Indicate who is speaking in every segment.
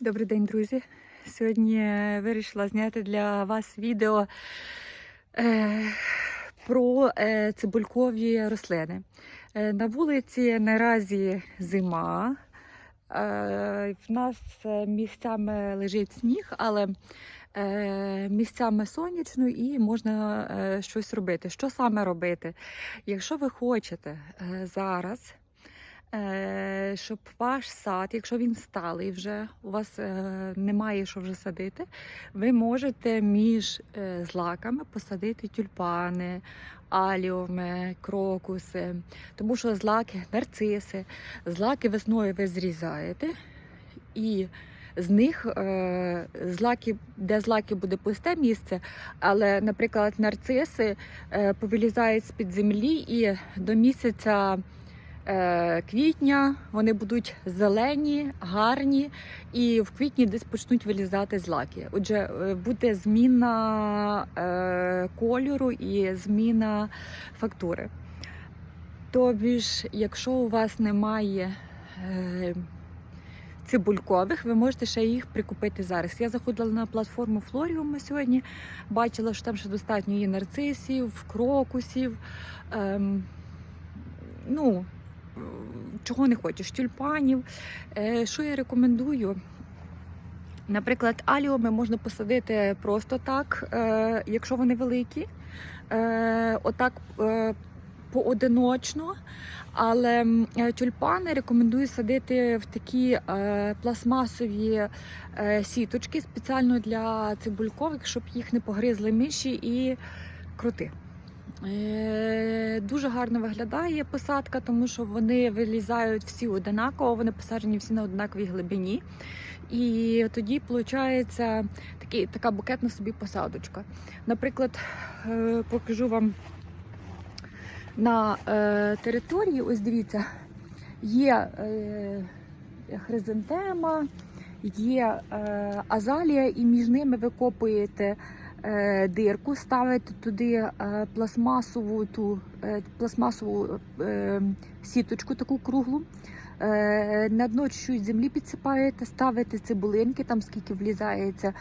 Speaker 1: Добрий день, друзі. Сьогодні вирішила зняти для вас відео е, про е, цибулькові рослини. Е, на вулиці наразі зима. Е, в нас е, місцями лежить сніг, але е, місцями сонячно і можна е, щось робити. Що саме робити? Якщо ви хочете е, зараз е, щоб ваш сад, якщо він сталий вже, у вас е, немає що вже садити, ви можете між е, злаками посадити тюльпани, аліуми, крокуси, тому що злаки, нарциси, злаки весною ви зрізаєте і з них е, злаки, де злаки буде пусте місце, але, наприклад, нарциси е, повилізають з-під землі і до місяця е, квітня вони будуть зелені, гарні, і в квітні десь почнуть вилізати злаки. Отже, е, буде зміна е, кольору і зміна фактури. Тобі ж, якщо у вас немає е, цибулькових, ви можете ще їх прикупити зараз. Я заходила на платформу Флоріума сьогодні, бачила, що там ще достатньо є нарцисів, крокусів. Ем, ну, чого не хочеш, тюльпанів. Е, Що я рекомендую? Наприклад, аліуми можна посадити просто так, е, якщо вони великі, е, отак поодиночно. Але тюльпани рекомендую садити в такі пластмасові сіточки спеціально для цибулькових, щоб їх не погризли миші і крути. Е, Дуже гарно виглядає посадка, тому що вони вилізають всі одинаково, вони посаджені всі на однаковій глибині. І тоді виходить такий, така букетна собі посадочка. Наприклад, е, покажу вам на е, території, ось дивіться, є хризантема, є азалія, і між ними ви копуєте дирку, ставите туди е, пластмасову ту е, пластмасову е, сіточку таку круглу. Е, на дно чуть землі підсипаєте, ставите цибулинки, там скільки влізається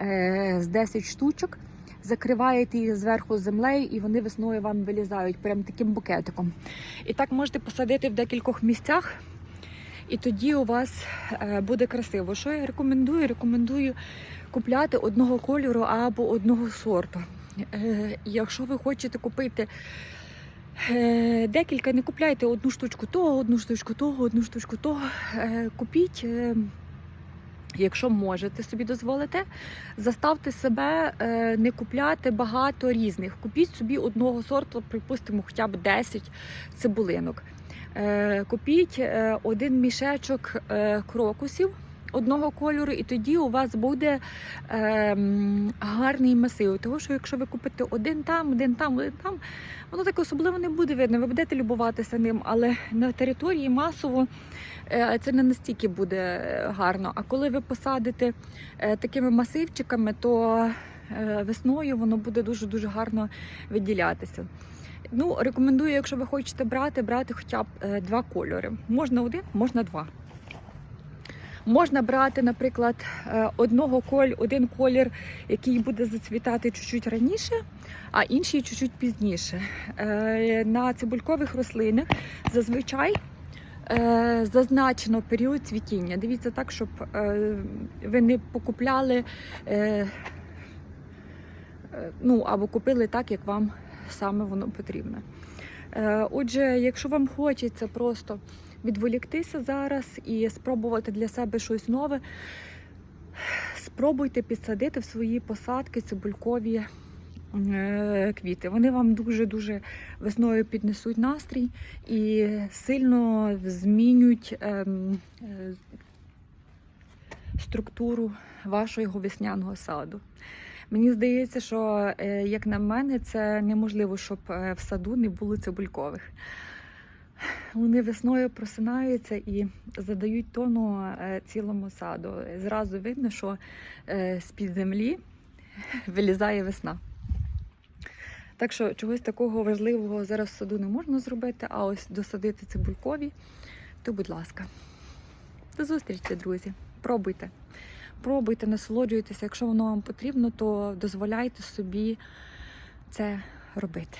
Speaker 1: е, з 10 штучок, закриваєте їх зверху землею, і вони весною вам вилізають прям таким букетиком. І так можете посадити в декількох місцях. І тоді у вас е, буде красиво. Що я рекомендую? Рекомендую купляти одного кольору або одного сорту. Е, Якщо ви хочете купити е, декілька, не купляйте одну штучку того, одну штучку того, одну штучку того. Купіть. Якщо можете собі дозволити, заставте себе не купляти багато різних. Купіть собі одного сорту, припустимо, хоча б 10 цибулинок. Е, Купіть е, один мішечок е, крокусів одного кольору, і тоді у вас буде е, гарний масив. Тому що якщо ви купите один там, один там, один там, воно так особливо не буде видно. Ви будете любуватися ним, але на території масово це не настільки буде гарно. А коли ви посадите такими масивчиками, то весною воно буде дуже дуже гарно виділятися. Ну, рекомендую, якщо ви хочете брати, брати хоча б е, два кольори. Можна один, можна два. Можна брати, наприклад, е, одного коль, один колір, який буде зацвітати чуть-чуть раніше, а інший чуть-чуть пізніше. Е, На цибулькових рослинах зазвичай зазначено період цвітіння. Дивіться так, щоб ви не покупляли ну, або купили так, як вам саме воно потрібно. Е, Отже, якщо вам хочеться просто відволіктися зараз і спробувати для себе щось нове, спробуйте підсадити в свої посадки цибулькові е, квіти. Вони вам дуже-дуже весною піднесуть настрій і сильно змінюють ем, е, структуру вашого весняного саду. Мені здається, що, е, як на мене, це неможливо, щоб е, в саду не було цибулькових. Вони весною просинаються і задають тону е, цілому саду. Зразу видно, що з-під землі вилізає весна. Так що чогось такого важливого зараз в саду не можна зробити, а ось досадити цибулькові, то будь ласка. До зустрічі, друзі! пробуйте. Пробуйте, насолоджуйтеся. Якщо воно вам потрібно, то дозволяйте собі це робити.